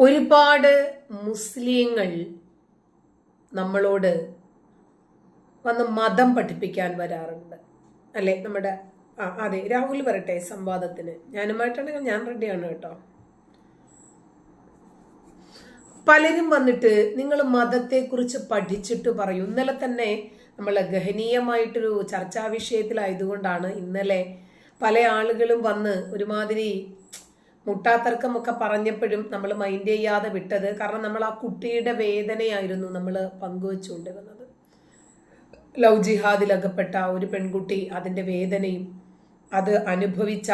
ഒരുപാട് മുസ്ലിങ്ങൾ നമ്മളോട് വന്ന് മതം പഠിപ്പിക്കാൻ വരാറുണ്ട്. അല്ലെ? നമ്മുടെ ആ അതെ രാഹുൽ വരട്ടെ സംവാദത്തിന്. ഞാനുമായിട്ടാണെങ്കിൽ ഞാൻ റെഡിയാണ് കേട്ടോ. പലരും വന്നിട്ട് നിങ്ങൾ മതത്തെക്കുറിച്ച് പഠിച്ചിട്ട് പറയും. ഇന്നലെ തന്നെ നമ്മൾ ഗഹനീയമായിട്ടൊരു ചർച്ചാ വിഷയത്തിലായതുകൊണ്ടാണ് ഇന്നലെ പല ആളുകളും വന്ന് ഒരുമാതിരി മുട്ടാത്തർക്കമൊക്കെ പറഞ്ഞപ്പോഴും നമ്മൾ മൈൻഡ് ചെയ്യാതെ വിട്ടത് കാരണം നമ്മൾ ആ കുട്ടിയുടെ വേദനയായിരുന്നു നമ്മൾ പങ്കുവെച്ചുകൊണ്ടിരുന്നത്. ലവ് ജിഹാദിൽ അകപ്പെട്ട ഒരു പെൺകുട്ടി അതിന്റെ വേദനയും അത് അനുഭവിച്ച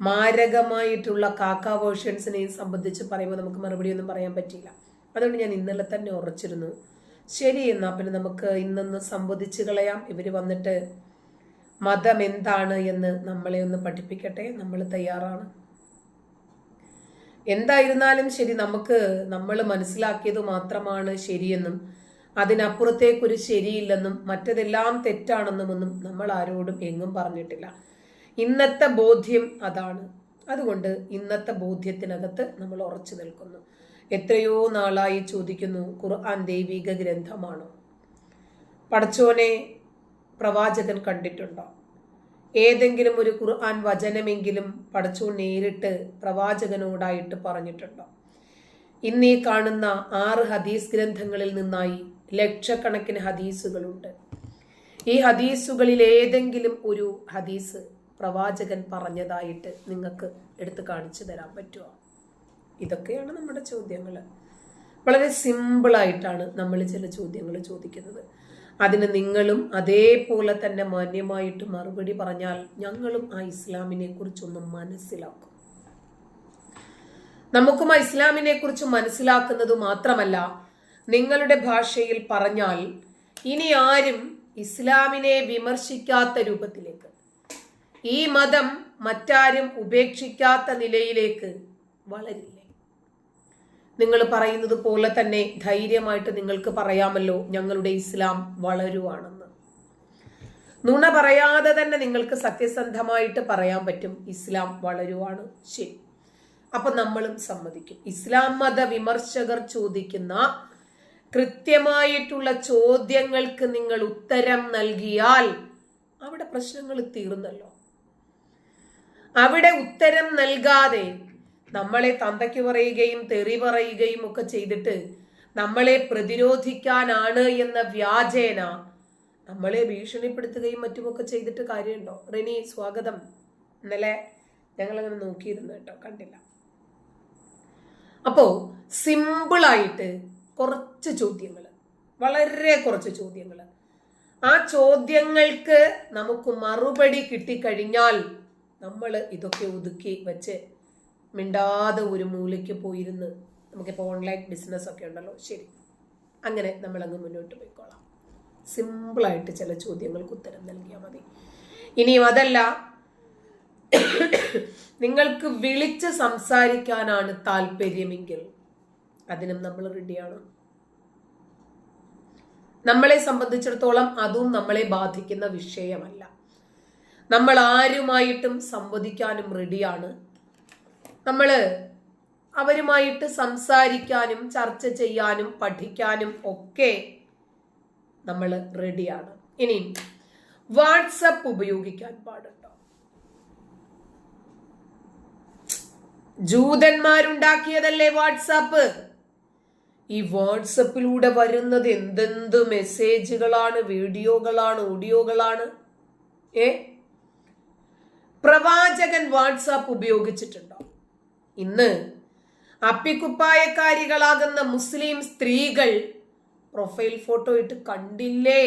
മാരകമായിട്ടുള്ള കാക്ക വേർഷൻസിനെയും സംബന്ധിച്ച് പറയുമ്പോൾ നമുക്ക് മറുപടി ഒന്നും പറയാൻ പറ്റിയില്ല. അതുകൊണ്ട് ഞാൻ ഇന്നലെ തന്നെ ഉറച്ചിരുന്നു. ശരി എന്നാൽ പിന്നെ നമുക്ക് ഇന്നൊന്ന് സംബോധിച്ച് കളയാം. ഇവർ വന്നിട്ട് മതം എന്താണ് എന്ന് നമ്മളെ ഒന്ന് പഠിപ്പിക്കട്ടെ. നമ്മൾ തയ്യാറാണ്. എന്തായിരുന്നാലും ശരി നമുക്ക് നമ്മൾ മനസ്സിലാക്കിയത് മാത്രമാണ് ശരിയെന്നും അതിനപ്പുറത്തേക്കൊരു ശരിയില്ലെന്നും മറ്റതെല്ലാം തെറ്റാണെന്നും ഒന്നും നമ്മൾ ആരോടും എങ്ങും പറഞ്ഞിട്ടില്ല. ഇന്നത്തെ ബോധ്യം അതാണ്. അതുകൊണ്ട് ഇന്നത്തെ ബോധ്യത്തിനകത്ത് നമ്മൾ ഉറച്ചു നിൽക്കുന്നു. എത്രയോ നാളായി ചോദിക്കുന്നു ഖുർആൻ ദൈവിക ഗ്രന്ഥമാണോ? പടച്ചോനെ പ്രവാചകൻ കണ്ടിട്ടുണ്ടോ? ഏതെങ്കിലും ഒരു ഖുർആൻ വചനമെങ്കിലും പഠിച്ചു നേരിട്ട് പ്രവാചകനോടായിട്ട് പറഞ്ഞിട്ടുണ്ടോ? ഇന്നീ കാണുന്ന ആറ് ഹദീസ് ഗ്രന്ഥങ്ങളിൽ നിന്നായി ലക്ഷക്കണക്കിന് ഹദീസുകളുണ്ട്. ഈ ഹദീസുകളിൽ ഏതെങ്കിലും ഒരു ഹദീസ് പ്രവാചകൻ പറഞ്ഞതായിട്ട് നിങ്ങൾക്ക് എടുത്തു കാണിച്ചു തരാൻ പറ്റുമോ? ഇതൊക്കെയാണ് നമ്മുടെ ചോദ്യങ്ങൾ വളരെ സിമ്പിളായിട്ടാണ് നമ്മൾ ചില ചോദ്യങ്ങൾ ചോദിക്കുന്നത്. അതിന് നിങ്ങളും അതേപോലെ തന്നെ മാന്യമായിട്ട് മറുപടി പറഞ്ഞാൽ ഞങ്ങളും ആ ഇസ്ലാമിനെ കുറിച്ചൊന്ന് മനസ്സിലാക്കും. നമുക്കും ആ ഇസ്ലാമിനെ കുറിച്ച് മനസ്സിലാക്കുന്നത് മാത്രമല്ല നിങ്ങളുടെ ഭാഷയിൽ പറഞ്ഞാൽ ഇനി ആരും ഇസ്ലാമിനെ വിമർശിക്കാത്ത രൂപത്തിലേക്ക് ഈ മതം മറ്റാരും ഉപേക്ഷിക്കാത്ത നിലയിലേക്ക് വളരില്ലേ. നിങ്ങൾ പറയുന്നത് പോലെ തന്നെ ധൈര്യമായിട്ട് നിങ്ങൾക്ക് പറയാമല്ലോ ഞങ്ങളുടെ ഇസ്ലാം വളരുവാണെന്ന്. നുണ പറയാതെ തന്നെ നിങ്ങൾക്ക് സത്യസന്ധമായിട്ട് പറയാൻ പറ്റും ഇസ്ലാം വളരുവാണ്. ശരി. അപ്പൊ നമ്മളും സമ്മതിക്കും. ഇസ്ലാം മത വിമർശകർ ചോദിക്കുന്ന കൃത്യമായിട്ടുള്ള ചോദ്യങ്ങൾക്ക് നിങ്ങൾ ഉത്തരം നൽകിയാൽ അവിടെ പ്രശ്നങ്ങൾ തീർന്നല്ലോ. അവിടെ ഉത്തരം നൽകാതെ നമ്മളെ തന്തയ്ക്ക് പറയുകയും തെറി പറയുകയും ഒക്കെ ചെയ്തിട്ട് നമ്മളെ പ്രതിരോധിക്കാനാണ് എന്ന വ്യാജേന നമ്മളെ ഭീഷണിപ്പെടുത്തുകയും മറ്റുമൊക്കെ ചെയ്തിട്ട് കാര്യമുണ്ടോ? റിനി സ്വാഗതം. ഇന്നലെ ഞങ്ങളങ്ങനെ നോക്കിയിരുന്നു കേട്ടോ കണ്ടില്ല. അപ്പോ സിമ്പിളായിട്ട് കുറച്ച് ചോദ്യങ്ങൾ വളരെ കുറച്ച് ചോദ്യങ്ങൾ ആ ചോദ്യങ്ങൾക്ക് നമുക്ക് മറുപടി കിട്ടിക്കഴിഞ്ഞാൽ നമ്മൾ ഇതൊക്കെ ഒതുക്കി വെച്ച് മിണ്ടാതെ ഒരു മൂലയ്ക്ക് പോയിരുന്ന് നമുക്കിപ്പോൾ ഓൺലൈൻ ബിസിനസ് ഒക്കെ ഉണ്ടല്ലോ. ശരി. അങ്ങനെ നമ്മളങ്ങ് മുന്നോട്ട് പോയിക്കോളാം. സിമ്പിളായിട്ട് ചില ചോദ്യങ്ങൾക്ക് ഉത്തരം നൽകിയാൽ മതി. ഇനിയും അതല്ല നിങ്ങൾക്ക് വിളിച്ച് സംസാരിക്കാനാണ് താല്പര്യമെങ്കിൽ അതിനും നമ്മൾ റെഡിയാണ് നമ്മളെ സംബന്ധിച്ചിടത്തോളം അതും നമ്മളെ ബാധിക്കുന്ന വിഷയമല്ല. നമ്മൾ ആരുമായിട്ടും സംവദിക്കാനും റെഡിയാണ് നമ്മൾ അവരുമായിട്ട് സംസാരിക്കാനും ചർച്ച ചെയ്യാനും പഠിക്കാനും ഒക്കെ നമ്മൾ റെഡിയാണ്. ഇനി വാട്സപ്പ് ഉപയോഗിക്കാൻ പാടുണ്ടോ? ജൂതന്മാരുണ്ടാക്കിയതല്ലേ വാട്സാപ്പ് ഈ വാട്സപ്പിലൂടെ വരുന്നത് എന്തെന്ത് മെസ്സേജുകളാണ് വീഡിയോകളാണ് ഓഡിയോകളാണ്? ഏ? പ്രവാചകൻ വാട്സാപ്പ് ഉപയോഗിച്ചിട്ടുണ്ടോ? ഇന്ന് അപ്പിക്കുപ്പായക്കാരികളാകുന്ന മുസ്ലിം സ്ത്രീകൾ പ്രൊഫൈൽ ഫോട്ടോ ഇട്ട് കണ്ടില്ലേ?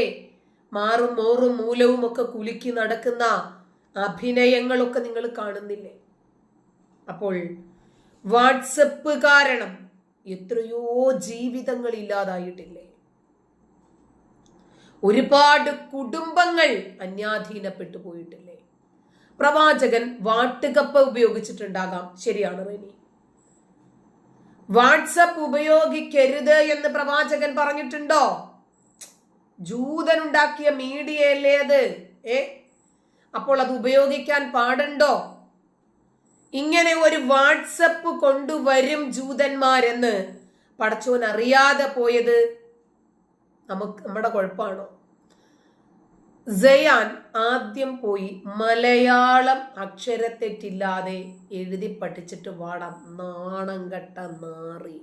മാറും മോറും മൂലവും ഒക്കെ കുലുക്കി നടക്കുന്ന അഭിനയങ്ങളൊക്കെ നിങ്ങൾ കാണുന്നില്ലേ? അപ്പോൾ വാട്സപ്പ് കാരണം എത്രയോ ജീവിതങ്ങൾ ഇല്ലാതായിട്ടില്ലേ? ഒരുപാട് കുടുംബങ്ങൾ അന്യാധീനപ്പെട്ടു പോയിട്ടില്ലേ? പ്രവാചകൻ വാട്ടുകപ്പ് ഉപയോഗിച്ചിട്ടുണ്ടാകാം. ശരിയാണ് റെനി വാട്സപ്പ് ഉപയോഗിക്കരുത് എന്ന് പ്രവാചകൻ പറഞ്ഞിട്ടുണ്ടോ? ജൂതൻ ഉണ്ടാക്കിയ മീഡിയ അല്ലേ അത്? ഏ? അപ്പോൾ അത് ഉപയോഗിക്കാൻ പാടുണ്ടോ? ഇങ്ങനെ ഒരു വാട്സപ്പ് കൊണ്ടുവരും ജൂതന്മാരെന്ന് പടച്ചോൻ അറിയാതെ പോയത് നമുക്ക് നമ്മുടെ കുഴപ്പമാണോ സയാൻ ആദ്യം പോയി മലയാളം അക്ഷരത്തെറ്റില്ലാതെ എഴുതി പഠിച്ചിട്ട് വാടാം നാണം കെട്ട നാറി.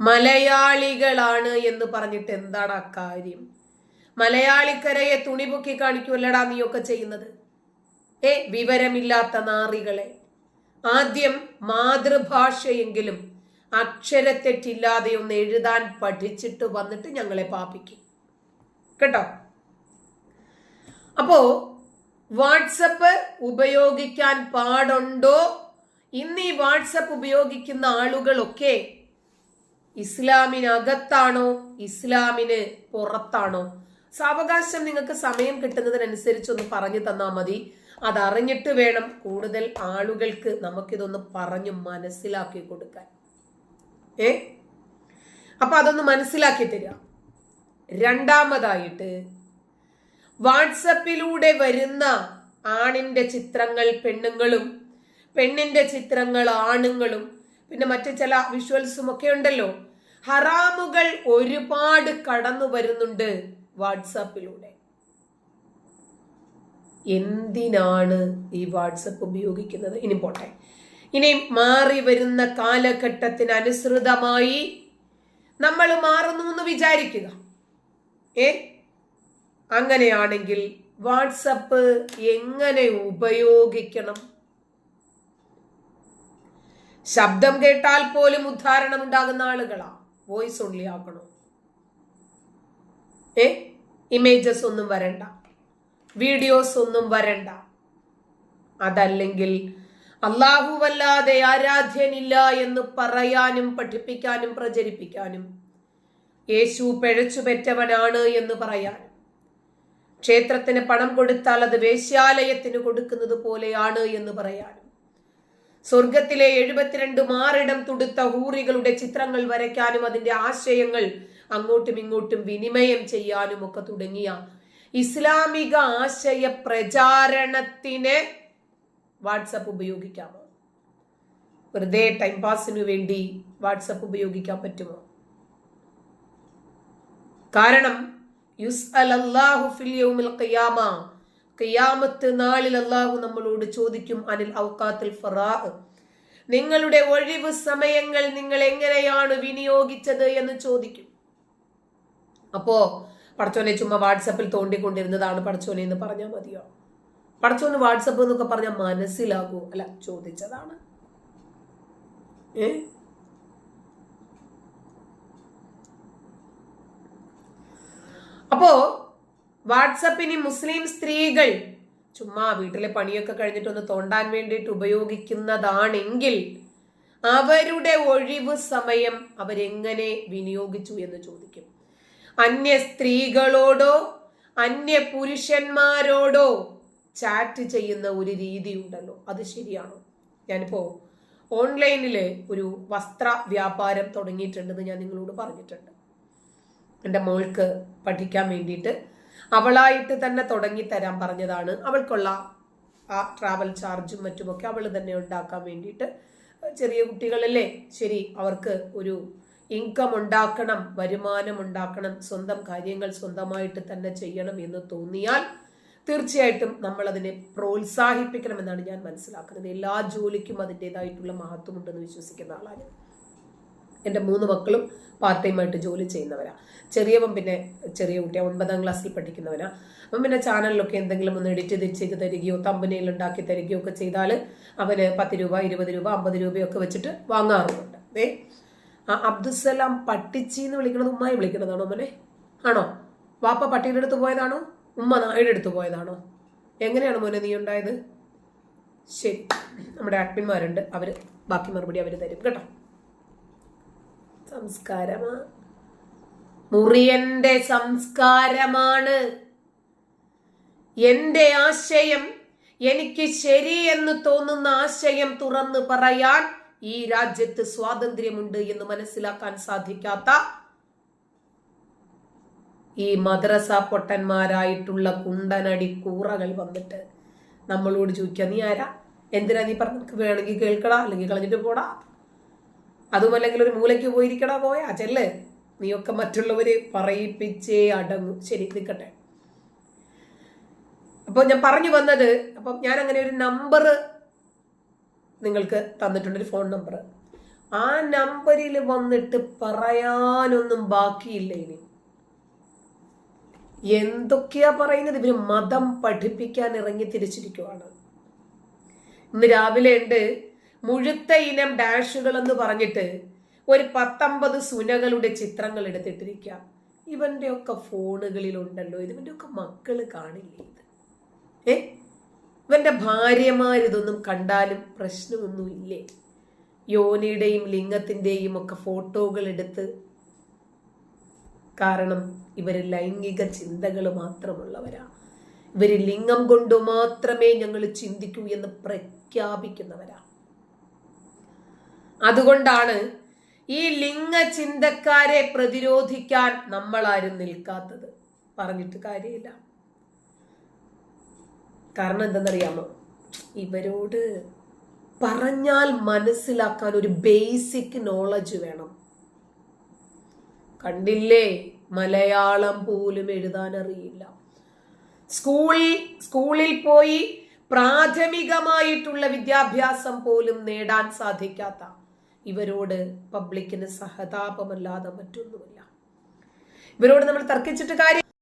മലയാളികളാണ് എന്ന് പറഞ്ഞിട്ട് എന്താണ് ആ കാര്യം? മലയാളിക്കരയെ തുണി പൊക്കി കാണിക്കുമല്ലടാ നീയൊക്കെ ചെയ്യുന്നത്? ഏ വിവരമില്ലാത്ത നാറികളെ. ആദ്യം മാതൃഭാഷയെങ്കിലും അക്ഷരത്തെറ്റില്ലാതെ ഒന്ന് എഴുതാൻ പഠിച്ചിട്ട് വന്നിട്ട് ഞങ്ങളെ പാപ്പിക്കും. കേട്ടോ? അപ്പോ വാട്സപ്പ് ഉപയോഗിക്കാൻ പാടുണ്ടോ? ഇന്ന് ഈ വാട്സപ്പ് ഉപയോഗിക്കുന്ന ആളുകളൊക്കെ ഇസ്ലാമിനകത്താണോ? ഇസ്ലാമിന് പുറത്താണോ? സാവകാശം നിങ്ങൾക്ക് സമയം കിട്ടുന്നതിനനുസരിച്ച് ഒന്ന് പറഞ്ഞു തന്നാൽ മതി. അതറിഞ്ഞിട്ട് വേണം കൂടുതൽ ആളുകൾക്ക് നമുക്കിതൊന്ന് പറഞ്ഞു മനസ്സിലാക്കി കൊടുക്കാൻ. ഏ? അപ്പൊ അതൊന്ന് മനസ്സിലാക്കി തരിക രണ്ടാമതായിട്ട് വാട്സപ്പിലൂടെ വരുന്ന ആണിന്റെ ചിത്രങ്ങൾ പെണ്ണുങ്ങളും പെണ്ണിന്റെ ചിത്രങ്ങൾ ആണുങ്ങളും പിന്നെ മറ്റു ചില വിഷ്വൽസും ഒക്കെ ഉണ്ടല്ലോ. ഹറാമുകൾ ഒരുപാട് കടന്നു വരുന്നുണ്ട് വാട്സാപ്പിലൂടെ. എന്തിനാണ് ഈ വാട്സപ്പ് ഉപയോഗിക്കുന്നത്? ഇനി പോട്ടെ. ഇനി മാറി വരുന്ന കാലഘട്ടത്തിന് അനുസൃതമായി നമ്മൾ മാറുന്നു എന്ന് വിചാരിക്കുക. ഏ? അങ്ങനെയാണെങ്കിൽ വാട്സപ്പ് എങ്ങനെ ഉപയോഗിക്കണം? ശബ്ദം കേട്ടാൽ പോലും ഉദ്ധാരണം ഉണ്ടാകുന്ന ആളുകളാ. Voice only ആക്കണോ? ഏ? ഇമേജസ് ഒന്നും വരണ്ട. വീഡിയോസ് ഒന്നും വരണ്ട. അതല്ലെങ്കിൽ അല്ലാഹുവല്ലാതെ ആരാധ്യനില്ല എന്ന് പറയാനും പഠിപ്പിക്കാനും പ്രചരിപ്പിക്കാനും യേശു പിഴച്ചു പെറ്റവനാണ് എന്ന് പറയാനും. ക്ഷേത്രത്തിന് പണം കൊടുത്താൽ അത് വേശ്യാലയത്തിന് കൊടുക്കുന്നത് പോലെയാണ് എന്ന് പറയാൻ സ്വർഗത്തിലെ എഴുപത്തിരണ്ട് മാറിടം തുടുത്ത ഹൂറികളുടെ ചിത്രങ്ങൾ വരയ്ക്കാനും അതിന്റെ ആശയങ്ങൾ അങ്ങോട്ടും ഇങ്ങോട്ടും വിനിമയം ചെയ്യാനും ഒക്കെ തുടങ്ങിയ ഇസ്ലാമിക ആശയ പ്രചാരണത്തിന് വാട്സപ്പ് ഉപയോഗിക്കാമോ? വെറുതെ ടൈം പാസിനു വേണ്ടി വാട്സപ്പ് ഉപയോഗിക്കാൻ പറ്റുമോ? കാരണം ഫിൽ യൗമിൽ ഖിയാമ. നാളിൽ അല്ലാഹു നമ്മളോട് ചോദിക്കും അനിൽ ഔക്കാത്തിൽ ഫറാ നിങ്ങളുടെ ഒഴിവ് സമയങ്ങൾ നിങ്ങൾ എങ്ങനെയാണ് വിനിയോഗിച്ചത് എന്ന് ചോദിക്കും. അപ്പോ പടച്ചോനെ ചുമ്മാ വാട്സപ്പിൽ തോണ്ടിക്കൊണ്ടിരുന്നതാണ് പടച്ചോനെ എന്ന് പറഞ്ഞാൽ മതിയോ? പടച്ചോന് വാട്സപ്പ് എന്നൊക്കെ പറഞ്ഞാൽ മനസ്സിലാകൂ. അല്ല ചോദിച്ചതാണ്. ഏ? അപ്പോ വാട്സപ്പിന് മുസ്ലിം സ്ത്രീകൾ ചുമ്മാ വീട്ടിലെ പണിയൊക്കെ കഴിഞ്ഞിട്ടൊന്ന് തോണ്ടാൻ വേണ്ടിയിട്ട് ഉപയോഗിക്കുന്നതാണെങ്കിൽ അവരുടെ ഒഴിവ് സമയം അവരെങ്ങനെ വിനിയോഗിച്ചു എന്ന് ചോദിക്കും. അന്യ സ്ത്രീകളോടോ അന്യ പുരുഷന്മാരോടോ ചാറ്റ് ചെയ്യുന്ന ഒരു രീതി ഉണ്ടല്ലോ. അത് ശരിയാണോ? ഞാനിപ്പോ ഓൺലൈനിൽ ഒരു വസ്ത്ര വ്യാപാരം തുടങ്ങിയിട്ടുണ്ടെന്ന് ഞാൻ നിങ്ങളോട് പറഞ്ഞിട്ടുണ്ട്. എന്റെ മോൾക്ക് പഠിക്കാൻ വേണ്ടിയിട്ട് അവളായിട്ട് തന്നെ തുടങ്ങി തരാൻ പറഞ്ഞതാണ്. അവൾക്കുള്ള ആ ട്രാവൽ ചാർജും മറ്റുമൊക്കെ അവൾ തന്നെ ഉണ്ടാക്കാൻ വേണ്ടിയിട്ട്. ചെറിയ കുട്ടികളല്ലേ? ശരി അവർക്ക് ഒരു ഇൻകം ഉണ്ടാക്കണം വരുമാനം ഉണ്ടാക്കണം സ്വന്തം കാര്യങ്ങൾ സ്വന്തമായിട്ട് തന്നെ ചെയ്യണം എന്ന് തോന്നിയാൽ തീർച്ചയായിട്ടും നമ്മൾ അതിനെ പ്രോത്സാഹിപ്പിക്കണമെന്നാണ് ഞാൻ മനസ്സിലാക്കുന്നത്. എല്ലാ ജോലിക്കും അതിന്റെതായിട്ടുള്ള മഹത്വമുണ്ടെന്ന് വിശ്വസിക്കുന്ന ആളാണ് എന്റെ മൂന്ന് മക്കളും പാർട്ട് ടൈം ആയിട്ട് ജോലി ചെയ്യുന്നവരാ. ചെറിയവൻ പിന്നെ ചെറിയ കുട്ടിയാണ് ഒൻപതാം ക്ലാസ്സിൽ പഠിക്കുന്നവനാ. അപ്പം പിന്നെ ചാനലിലൊക്കെ എന്തെങ്കിലും ഒന്ന് എഡിറ്റ് ചെയ്ത് ചെയ്ത് തരികയോ തമ്പനയിൽ ഉണ്ടാക്കി തരികയോ ഒക്കെ ചെയ്താൽ അവന് പത്ത് രൂപ ഇരുപത് രൂപ അമ്പത് രൂപയൊക്കെ വെച്ചിട്ട് വാങ്ങാറുണ്ട്. ഏ ആ അബ്ദുസലാം പട്ടിച്ചി എന്ന് വിളിക്കുന്നത് ഉമ്മായി വിളിക്കുന്നതാണോ മോനെ? ആണോ? വാപ്പ പട്ടിയുടെ അടുത്ത് പോയതാണോ? ഉമ്മ നായുടെ അടുത്ത് പോയതാണോ? എങ്ങനെയാണ് മോനെ നീ ഉണ്ടായത്? ശരി നമ്മുടെ അഡ്മിന്മാരുണ്ട് അവർ ബാക്കി മറുപടി അവർ തരും. കേട്ടോ? സംസ്കാരമാ? മുറിയന്റെ സംസ്കാരമാണ്. എന്റെ ആശയം എനിക്ക് ശരി എന്ന് തോന്നുന്ന ആശയം തുറന്നു പറയാൻ ഈ രാജ്യത്ത് സ്വാതന്ത്ര്യമുണ്ട് എന്ന് മനസ്സിലാക്കാൻ സാധിക്കാത്ത ഈ മദ്രസ പൊട്ടന്മാരായിട്ടുള്ള കുണ്ടനടി കൂറകൾ വന്നിട്ട് നമ്മളോട് ചോദിക്കുക നീ ആരാ? എന്തിനാ നീ പറഞ്ഞു വേണമെങ്കിൽ കേൾക്കടാ അല്ലെങ്കിൽ കളഞ്ഞിട്ട് പോടാ. അതും അല്ലെങ്കിൽ ഒരു മൂലയ്ക്ക് പോയിരിക്കണോ പോയാ? ചെല്ല്. നീയൊക്കെ മറ്റുള്ളവര് പറയിപ്പിച്ചേ അടങ്ങും. ശരി നിൽക്കട്ടെ. അപ്പോൾ ഞാൻ പറഞ്ഞു വന്നത് അപ്പം ഞാൻ അങ്ങനെ ഒരു നമ്പർ നിങ്ങൾക്ക് തന്നിട്ടുണ്ട് ഒരു ഫോൺ നമ്പർ ആ നമ്പറിൽ വന്നിട്ട് പറയാനൊന്നും ബാക്കിയില്ല ഇനി. എന്തൊക്കെയാ പറയുന്നത്? ഇവർ മതം പഠിപ്പിക്കാൻ ഇറങ്ങി തിരിച്ചിരിക്കുവാണ്. ഇന്ന് രാവിലെ ഉണ്ട്. മുഴുത്ത ഇനം ഡാഷുകൾ എന്ന് പറഞ്ഞിട്ട് ഒരു പത്തൊമ്പത് സുനകളുടെ ചിത്രങ്ങൾ എടുത്തിട്ടിരിക്കാം ഇവന്റെ ഒക്കെ ഫോണുകളിൽ ഉണ്ടല്ലോ ഇത് ഇവന്റെ ഒക്കെ മക്കൾ കാണില്ലേ ഇത്? ഏ? ഇവന്റെ ഭാര്യമാരിതൊന്നും കണ്ടാലും പ്രശ്നമൊന്നും ഇല്ലേ? യോനിയുടെയും ലിംഗത്തിന്റെയും ഒക്കെ ഫോട്ടോകൾ എടുത്ത് കാരണം ഇവർ ലൈംഗിക ചിന്തകൾ മാത്രമുള്ളവരാ. ഇവർ ലിംഗം കൊണ്ട് മാത്രമേ ഞങ്ങൾ ചിന്തിക്കൂ എന്ന് പ്രഖ്യാപിക്കുന്നവരാ. അതുകൊണ്ടാണ് ഈ ലിംഗ ചിന്തക്കാരെ പ്രതിരോധിക്കാൻ നമ്മളാരും നിൽക്കാത്തത്. പറഞ്ഞിട്ട് കാര്യമില്ല. കാരണം എന്തെന്നറിയാമോ? ഇവരോട് പറഞ്ഞാൽ മനസ്സിലാക്കാൻ ഒരു ബേസിക് നോളജ് വേണം. കണ്ടില്ലേ? മലയാളം പോലും എഴുതാൻ അറിയില്ല സ്കൂളിൽ സ്കൂളിൽ പോയി പ്രാഥമികമായിട്ടുള്ള വിദ്യാഭ്യാസം പോലും നേടാൻ സാധിക്കാത്ത ഇവരോട് പബ്ലിക്കിന് സഹതാപമല്ലാതെ മറ്റൊന്നുമില്ല. ഇവരോട് നമ്മൾ തർക്കിച്ചിട്ട് കാര്യം